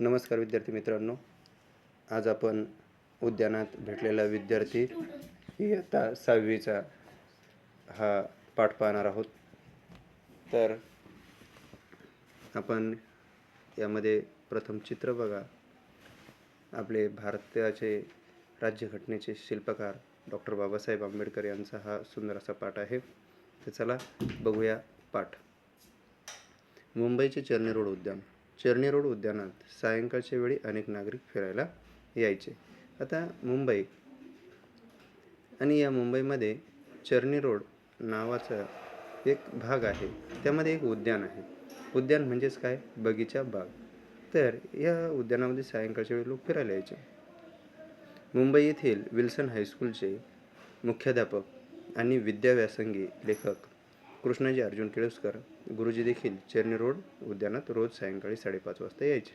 नमस्कार विद्यार्थी मित्रांनो. आज आपण उद्यानात भेटलेला विद्यार्थी इयत्ता सहावीचा हा पाठ पाहणार आहोत. तर आपण यामध्ये प्रथम चित्र बघा. आपले भारताचे राज्यघटनेचे शिल्पकार डॉक्टर बाबासाहेब आंबेडकर यांचा हा सुंदर असा पाठ आहे. तर चला बघूया पाठ. मुंबईचे चर्नी रोड उद्यान. चर्नी रोड उद्यानात सायंकाळच्या वेळी अनेक नागरिक फिरायला यायचे. आता मुंबई. आणि या मुंबईमध्ये चर्नी रोड नावाचा एक भाग आहे. त्यामध्ये एक उद्यान आहे. उद्यान म्हणजेच काय? बगीचा बाग. तर या उद्यानामध्ये सायंकाळच्या वेळी लोक फिरायला यायचे. मुंबई येथील विल्सन हायस्कूलचे मुख्याध्यापक आणि विद्याव्यासंगी लेखक कृष्णाजी अर्जुन केळुसकर गुरुजी देखील चेरणी रोड उद्यानात रोज सायंकाळी साडेपाच वाजता यायचे.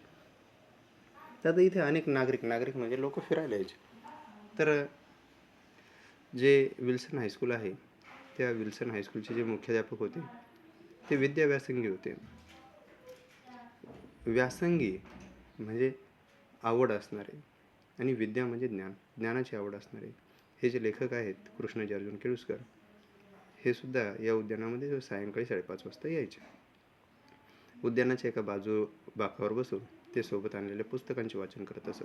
तर आता इथे अनेक नागरिक नागरिक म्हणजे लोक फिरायला यायचे. तर जे विल्सन हायस्कूल आहे त्या विल्सन हायस्कूलचे जे मुख्याध्यापक होते ते विद्या व्यासंगी होते. व्यासंगी म्हणजे आवड असणारे आणि विद्या म्हणजे ज्ञान ज्ञानाची आवड असणारे. हे जे लेखक आहेत कृष्णाजी अर्जुन केळुसकर हे सुद्धा या उद्यानामध्ये सायंकाळी साडेपाच वाजता यायचे. उद्यानाच्या एका बाजू बाकावर बसून ते सोबत आणलेल्या पुस्तकांचे वाचन करत असत.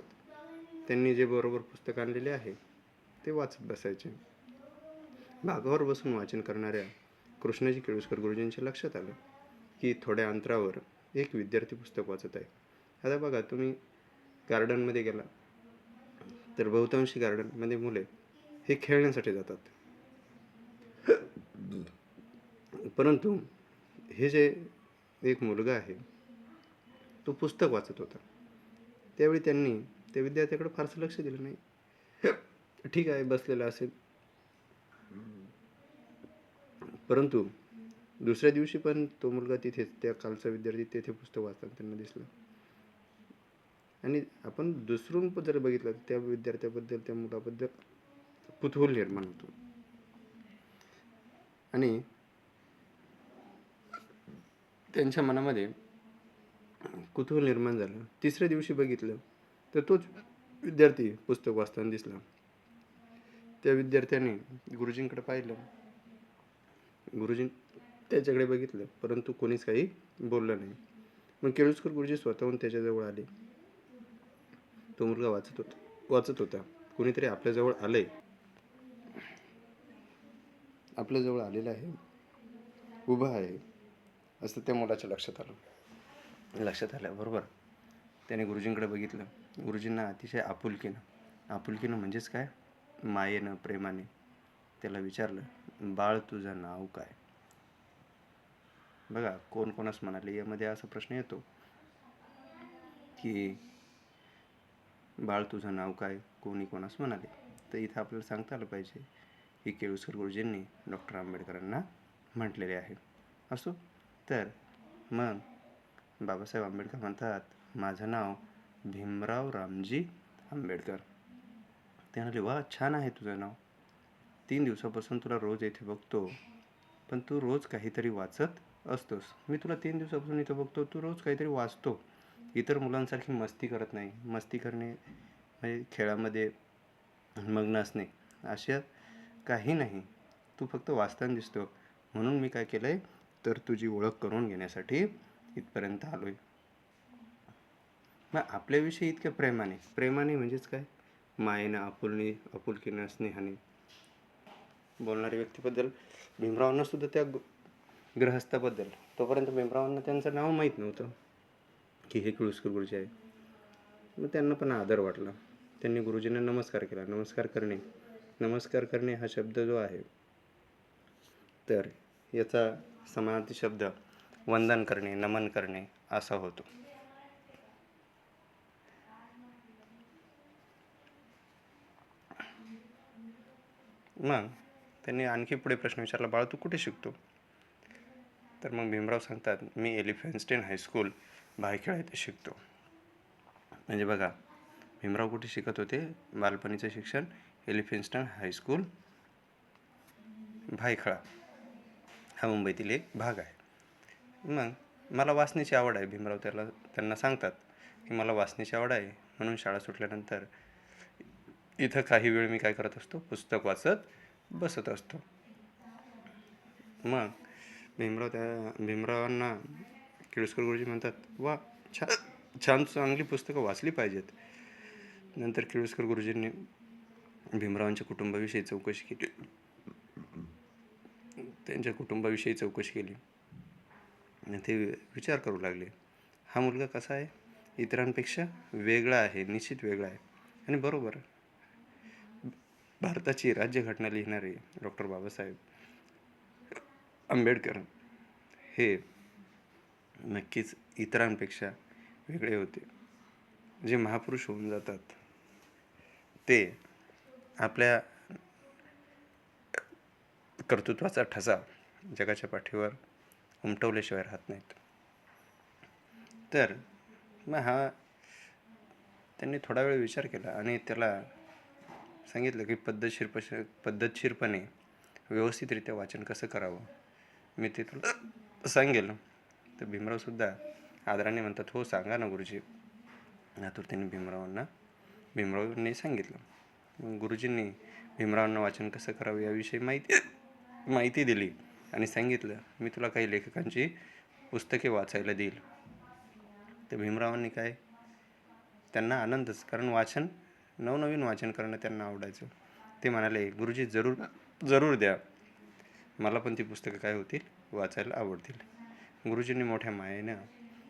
त्यांनी जे बरोबर पुस्तक आणलेले आहे ते वाचत बसायचे. बागावर बसून वाचन करणाऱ्या कृष्णाजी केळुसकर गुरुजींच्या लक्षात आलं की थोड्या अंतरावर एक विद्यार्थी पुस्तक वाचत आहे. आता बघा तुम्ही गार्डनमध्ये गेला तर बहुतांशी गार्डनमध्ये मुले हे खेळण्यासाठी जातात. परंतु हे जे एक मुलगा आहे तो पुस्तक वाचत होता. त्यावेळी त्यांनी त्या विद्यार्थ्याकडे फारसं लक्ष दिलं नाही. ठीक आहे बसलेला असेल. परंतु दुसऱ्या दिवशी पण तो मुलगा तिथेच त्या कालचा विद्यार्थी तेथे पुस्तक वाचताना त्यांना दिसला. आणि आपण दुसरून पण जर बघितलं तर त्या विद्यार्थ्याबद्दल त्या मुलाबद्दल कुतूहल निर्माण होतो. आणि त्यांच्या मनामध्ये कुतूहल निर्माण झालं. तिसऱ्या दिवशी बघितलं तर तोच विद्यार्थी पुस्तक वाचताना दिसला. त्या विद्यार्थ्याने गुरुजींकडे पाहिलं. गुरुजी त्याच्याकडे बघितलं परंतु कोणीच काही बोललं नाही. मग केळुसकर गुरुजी स्वतःहून त्याच्याजवळ आले. तो मुलगा वाचत होता वाचत होता. कोणीतरी आपल्याजवळ आलंय. आपल्याजवळ आलेलं आहे. उभं आहे. असं त्या मुलाच्या लक्षात आलं. लक्षात आल्याबरोबर त्याने गुरुजींकडे बघितलं. गुरुजींना अतिशय आपुलकीनं आपुलकीनं म्हणजेच काय? मायेनं प्रेमाने त्याला विचारलं बाळ तुझं नाव काय? बघा कोण कोणास म्हणाले यामध्ये असा प्रश्न येतो की बाळ तुझं नाव काय? कोणी कोणास म्हणाले. तर इथं आपल्याला सांगता आलं पाहिजे हे केळुसकर गुरुजींनी डॉक्टर आंबेडकरांना म्हटलेले आहे. असो तर मग बाबासाहेब आंबेडकर म्हणतात माझं नाव भीमराव रामजी आंबेडकर. ते म्हणाले वा छान आहे तुझं नाव. तीन दिवसापासून तुला रोज येथे बघतो पण तू रोज काहीतरी वाचत असतोस. मी तुला तीन दिवसापासून इथं बघतो तू रोज काहीतरी वाचतो. इतर मुलांसारखी मस्ती करत नाही. मस्ती करणे म्हणजे खेळामध्ये मग्न असणे अशा काही नाही. तू फक्त वाचताना दिसतो. म्हणून मी काय केलं आहे तर तुझी ओळख करून घेण्यासाठी इथपर्यंत आलो आहे मग आपल्याविषयी इतक्या प्रेमाने. प्रेमाने म्हणजेच काय? मायेनं आपुलने आपुलकीनं स्नेहाने. बोलणाऱ्या व्यक्तीबद्दल भीमरावांना सुद्धा त्या ग- ग्रहस्थाबद्दल तोपर्यंत भीमरावांना त्यांचं नाव माहीत नव्हतं. की हे केळुसकर गुरुजी आहे मग त्यांना पण आदर वाटला. त्यांनी गुरुजींना नमस्कार केला. नमस्कार करणे. नमस्कार करणे हा शब्द जो आहे तर याचा समानार्थी शब्द वंदन करणे नमन करणे असा होतो. मग त्यांनी आणखी पुढे प्रश्न विचारला बाळा तू कुठे शिकतो? तर मग भीमराव सांगतात मी एलिफेन्स्टेन हायस्कूल भायखेळा येथे शिकतो. म्हणजे बघा भीमराव कुठे शिकत होते? बालपणीचं शिक्षण एलिफेन्स्टन हायस्कूल भायखळा हा मुंबईतील एक भाग आहे. मग मला वाचण्याची आवड आहे. भीमराव त्याला त्यांना सांगतात की मला वाचण्याची आवड आहे म्हणून शाळा सुटल्यानंतर इथं काही वेळ मी काय करत असतो? पुस्तक वाचत बसत असतो. मग भीमराव त्या भीमरावांना केळुसकर गुरुजी म्हणतात वा छान छान चांगली पुस्तकं वाचली पाहिजेत. नंतर केळुसकर गुरुजींनी भीमरावांच्या कुटुंबाविषयी चौकशी केली. त्यांच्या कुटुंबाविषयी चौकशी केली. आणि ते विचार करू लागले. हा मुलगा कसा आहे? इतरांपेक्षा वेगळा आहे निश्चित वेगळा आहे. आणि बरोबर. भारताची राज्यघटना लिहिणारे डॉक्टर बाबासाहेब आंबेडकर हे नक्कीच इतरांपेक्षा वेगळे होते. जे महापुरुष होऊन जातात ते आपल्या कर्तृत्वाचा ठसा जगाच्या पाठीवर उमटवल्याशिवाय राहत नाहीत. तर मग हा त्यांनी थोडा वेळ विचार केला आणि त्याला सांगितलं की पद्धतशीर पश पद्धतशीरपणे व्यवस्थितरित्या वाचन कसं करावं? मी ते तुला सांगेल. तर भीमरावसुद्धा आदराने म्हणतात हो सांगा ना गुरुजी. आतुरतेने भीमरावांना भीमरावांनी सांगितलं. गुरुजींनी भीमरावांना वाचन कसं करावं याविषयी माहिती माहिती दिली आणि सांगितलं मी तुला काही लेखकांची पुस्तके वाचायला देईल. तर भीमरावांनी काय? त्यांना आनंदच कारण वाचन नवनवीन वाचन करणं त्यांना आवडायचं. ते म्हणाले गुरुजी जरूर जरूर द्या. मला पण ती पुस्तकं काय होतील? वाचायला आवडतील. गुरुजींनी मोठ्या मायेनं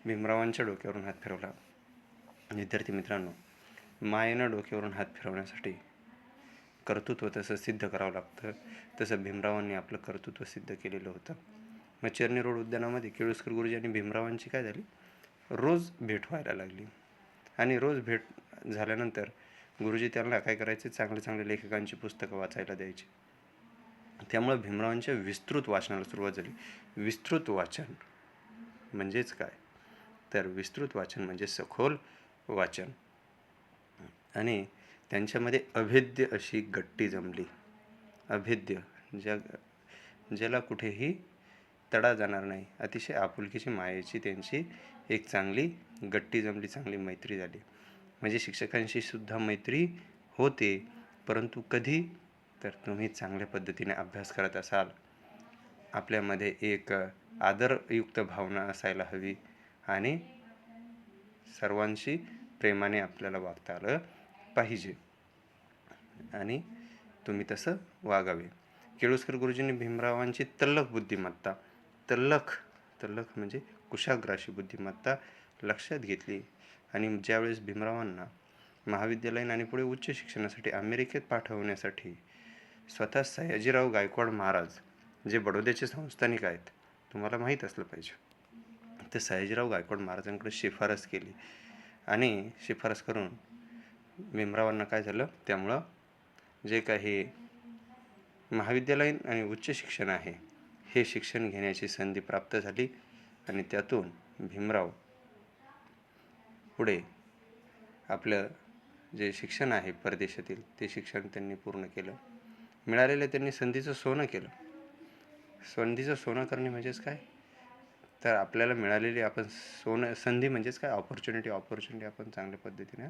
भीमरावांच्या डोक्यावरून हात फिरवला. विद्यार्थी मित्रांनो मायेनं डोक्यावरून हात फिरवण्यासाठी कर्तृत्व तसं सिद्ध करावं लागतं. तसं भीमरावांनी आपलं कर्तृत्व सिद्ध केलेलं होतं. मग चर्नी रोड उद्यानामध्ये केळुसकर गुरुजी आणि भीमरावांची काय झाली? रोज भेट व्हायला लागली. आणि रोज भेट झाल्यानंतर गुरुजी त्यांना काय करायचे? चांगले चांगले लेखकांची पुस्तकं वाचायला द्यायची. त्यामुळं भीमरावांच्या विस्तृत वाचनाला सुरुवात झाली. विस्तृत वाचन म्हणजेच काय? तर विस्तृत वाचन म्हणजे सखोल वाचन. आणि त्यांच्यामध्ये अभेद्य अशी गट्टी जमली. अभेद्य ज्या ज्याला कुठेही तडा जाणार नाही. अतिशय आपुलकीची मायेची त्यांची एक चांगली गट्टी जमली चांगली मैत्री झाली. म्हणजे शिक्षकांशी सुद्धा मैत्री होते परंतु कधी? तर तुम्ही चांगल्या पद्धतीने अभ्यास करत असाल. आपल्यामध्ये एक आदरयुक्त भावना असायला हवी आणि सर्वांशी प्रेमाने आपल्याला वागता आलं. पाहिजे. आणि तुम्ही तसं वागावे. केळुसकर गुरुजींनी भीमरावांची तल्लख बुद्धिमत्ता तल्लख तल्लख म्हणजे कुशाग्र अशी बुद्धिमत्ता लक्षात घेतली. आणि ज्यावेळेस भीमरावांना महाविद्यालयीन आणि पुढे उच्च शिक्षणासाठी अमेरिकेत पाठवण्यासाठी स्वतः सयाजीराव गायकवाड महाराज जे बडोद्याचे संस्थानिक आहेत तुम्हाला माहीत असलं पाहिजे. ते सयाजीराव गायकवाड महाराजांकडे शिफारस केली. आणि शिफारस करून भीमरावांना काय झालं? त्यामुळं जे काही महाविद्यालयीन आणि उच्च शिक्षण आहे हे शिक्षण घेण्याची संधी प्राप्त झाली आणि त्यातून भीमराव पुढे आपलं जे शिक्षण आहे परदेशातील ते शिक्षण त्यांनी पूर्ण केलं. मिळालेलं त्यांनी संधीचं सोनं केलं. संधीचं सोनं करणे म्हणजेच काय? तर आपल्याला मिळालेली आपण सोनं संधी म्हणजेच काय? ऑपॉर्च्युनिटी ऑपॉर्च्युनिटी आपण चांगल्या पद्धतीनं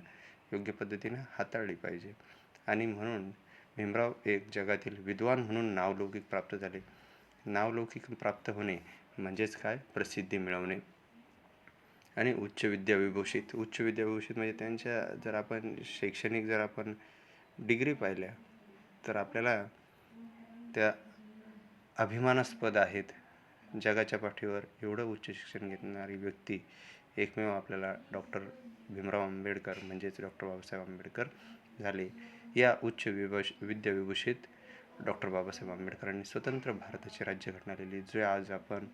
योग्य पद्धतीने हाताळली पाहिजे. आणि म्हणून भीमराव एक जगातील विद्वान म्हणून नावलौकिक प्राप्त झाले. नावलौकिक प्राप्त होणे म्हणजेच काय? प्रसिद्धी मिळवणे. आणि उच्च विद्या विभूषित उच्च विद्याविभूषित म्हणजे त्यांच्या जर आपण शैक्षणिक जर आपण डिग्री पाहिल्या तर आपल्याला त्या अभिमानास्पद आहेत. जगाच्या पाठीवर एवढं उच्च शिक्षण घेणारी व्यक्ती एकमेव आपल्याला डॉक्टर भीमराव आंबेडकर म्हणजेच डॉक्टर बाबासाहेब आंबेडकर झाले. या उच्च विभूष विद्याविभूषित डॉक्टर बाबासाहेब आंबेडकरांनी स्वतंत्र भारताची राज्यघटना लिहिली. जे आज आपण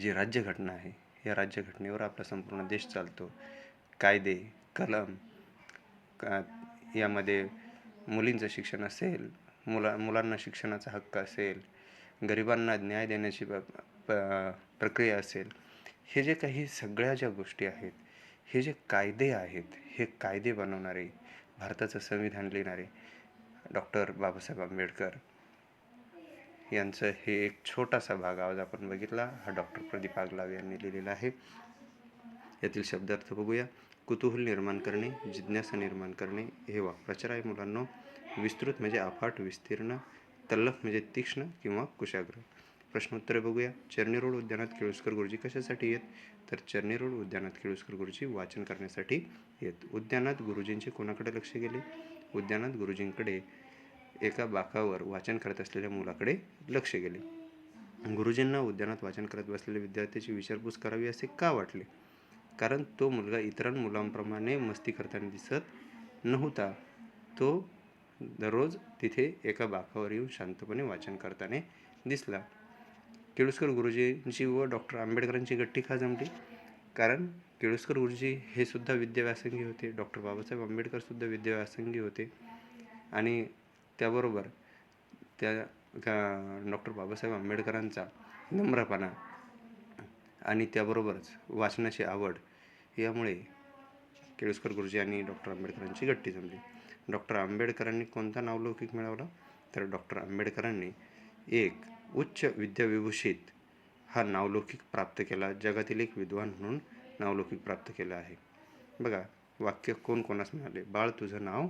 जी राज्यघटना आहे या राज्यघटनेवर आपला संपूर्ण देश चालतो. कायदे कलम का यामध्ये मुलींचं शिक्षण असेल मुला मुलांना शिक्षणाचा हक्क असेल गरिबांना न्याय देण्याची प प- प्रक्रिया असेल हे जे काही सगळ्या ज्या गोष्टी आहेत हे जे कायदे आहेत हे कायदे बनवणारे भारताचं संविधान लिहिणारे डॉक्टर बाबासाहेब आंबेडकर यांचं हे एक छोटासा भाग आज आपण बघितला. हा डॉक्टर प्रदीप आगलाव यांनी लिहिलेला आहे. यातील शब्दार्थ बघूया. कुतूहल निर्माण करणे जिज्ञासा निर्माण करणे हे वाक्प्रचार आहे मुलांनो. विस्तृत म्हणजे अफाट विस्तीर्ण तल्लख म्हणजे तीक्ष्ण किंवा कुशाग्र. प्रश्नोत्तरे बघूया. चर्नी रोड उद्यानात केळुसकर गुरुजी कशासाठी येत? तर चर्नी रोड उद्यानात केळुसकर गुरुजी वाचन करण्यासाठी येत. उद्यानात गुरुजींचे कोणाकडे लक्ष गेले? उद्यानात गुरुजींकडे एका बाकावर वाचन करत असलेल्या मुलाकडे लक्ष गेले. गुरुजींना उद्यानात वाचन करत बसलेल्या विद्यार्थ्याची विचारपूस करावी असे का वाटले? कारण तो मुलगा इतर मुलांप्रमाणे मस्ती करताना दिसत नव्हता. तो दररोज तिथे एका बाकावर येऊन शांतपणे वाचन करताना दिसला. केळुसकर गुरुजींची व डॉक्टर आंबेडकरांची गट्टी का जमली. कारण केळुसकर गुरुजी हे सुद्धा विद्याव्यासंगी होते. डॉक्टर बाबासाहेब आंबेडकरसुद्धा विद्याव्यासंगी होते. आणि त्याबरोबर त्या डॉक्टर बाबासाहेब आंबेडकरांचा नम्रपणा आणि त्याबरोबरच वाचनाची आवड यामुळे केळुसकर गुरुजी आणि डॉक्टर आंबेडकरांची गट्टी जमली. डॉक्टर आंबेडकरांनी कोणता नावलौकिक मिळवला? तर डॉक्टर आंबेडकरांनी एक उच्च विद्याविभूषित हा नावलौकिक प्राप्त केला. जगातील एक विद्वान म्हणून नावलौकिक प्राप्त केला आहे. बघा वाक्य कोण कोणास मिळाले? बाळ तुझं नाव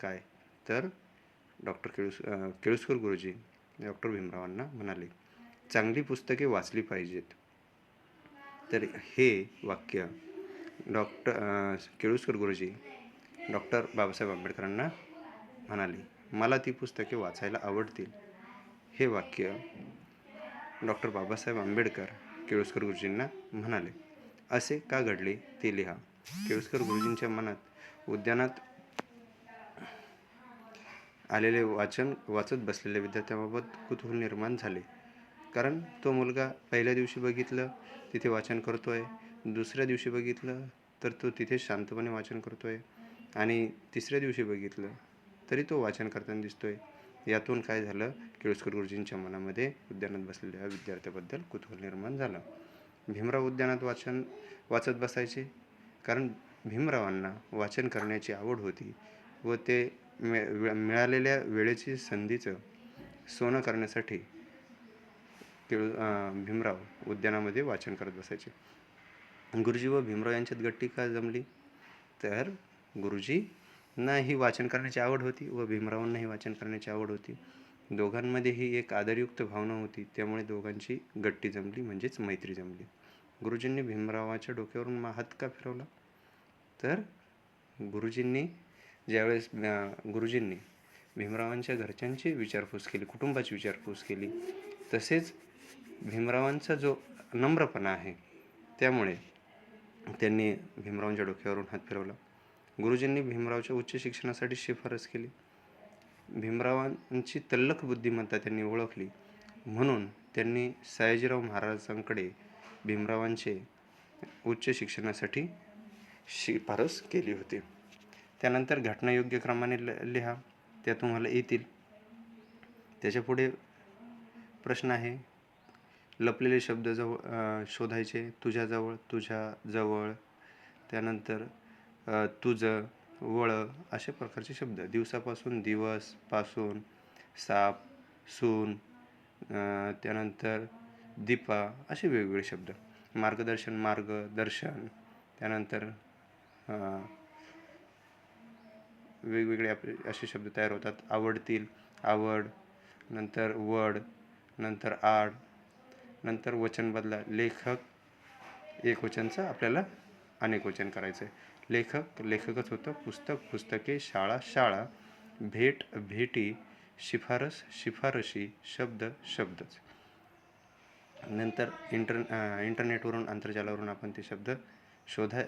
काय? तर डॉक्टर केळुस केळुसकर गुरुजी डॉक्टर भीमरावांना म्हणाले चांगली पुस्तके वाचली पाहिजेत. तर हे वाक्य डॉक्टर केळुसकर गुरुजी डॉक्टर बाबासाहेब आंबेडकरांना म्हणाले मला ती पुस्तके वाचायला आवडतील. हे वाक्य डॉक्टर बाबासाहेब आंबेडकर केळुसकर गुरुजींना म्हणाले. असे का घडले ते लिहा. केळुसकर गुरुजींच्या मनात उद्यानात आलेले वाचन वाचत बसलेल्या विद्यार्थ्यांबाबत कुतूहल निर्माण झाले. कारण तो मुलगा पहिल्या दिवशी बघितलं तिथे वाचन करतो आहे दुसऱ्या दिवशी बघितलं तर तो तिथे शांतपणे वाचन करतो आहे आणि तिसऱ्या दिवशी बघितलं तरी तो वाचन करताना दिसतोय. यातून काय झालं? केळुसकर गुरुजींच्या मनामध्ये उद्यानात बसलेल्या विद्यार्थ्याबद्दल कुतूहल निर्माण झालं. भीमराव उद्यानात वाचन वाचत बसायचे. कारण भीमरावांना वाचन करण्याची आवड होती व ते मिळ वे- मिळालेल्या वेळेची संधीचं सोनं करण्यासाठी केळू भीमराव उद्यानामध्ये वाचन करत बसायचे. गुरुजी व भीमराव यांच्यात गट्टी का जमली? तर गुरुजी ही वाचन करण्याची आवड होती व भीमरावांनाही वाचन करण्याची आवड होती. दोघांमध्येही एक आदरयुक्त भावना होती. त्यामुळे दोघांची गट्टी जमली म्हणजेच मैत्री जमली. गुरुजींनी भीमरावाच्या डोक्यावरून मा- हात का फिरवला? तर गुरुजींनी ज्यावेळेस गुरुजींनी भीमरावांच्या घरच्यांची विचारपूस केली कुटुंबाची विचारपूस केली तसेच भीमरावांचा जो नम्रपणा आहे त्यामुळे त्यांनी भीमरावांच्या डोक्यावरून हात फिरवला. गुरुजींनी भीमरावच्या उच्च शिक्षणासाठी शिफारस केली. भीमरावांची तल्लख बुद्धिमत्ता त्यांनी ओळखली. म्हणून त्यांनी सयाजीराव महाराजांकडे भीमरावांचे उच्च शिक्षणासाठी शिफारस केली होती. त्यानंतर घटनायोग्य क्रमाने ल लिहा. त्या तुम्हाला येतील. त्याच्यापुढे प्रश्न आहे लपलेले शब्द जवळ शोधायचे. तुझ्याजवळ तुझ्याजवळ. त्यानंतर तुझं वळ अशा प्रकारचे शब्द. दिवसापासून दिवसपासून साप सून त्यानंतर दीपा असे वेगवेगळे शब्द. मार्गदर्शन मार्गदर्शन त्यानंतर वेगवेगळे आपले असे शब्द तयार होतात. आवडतील आवड नंतर वड नंतर आड नंतर वचन बदला. लेखक एक वचनचं आपल्याला अनेक वचन करायचं आहे लेखक लेखकच होतं. पुस्तक पुस्तके शाळा शाळा भेट भेटी शिफारस शिफारशी शब्द शब्दच. नंतर इंटर इंटरनेटवरून आंतरजालावरून आपण ते शब्द शोधा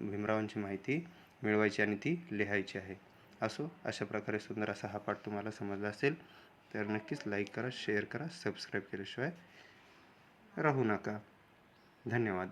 भीमरावांची माहिती मिळवायची आणि ती लिहायची आहे. असो अशा प्रकारे सुंदर असा हा पाठ तुम्हाला समजला असेल तर नक्कीच लाईक करा शेअर करा सबस्क्राईब केल्याशिवाय राहू नका. धन्यवाद.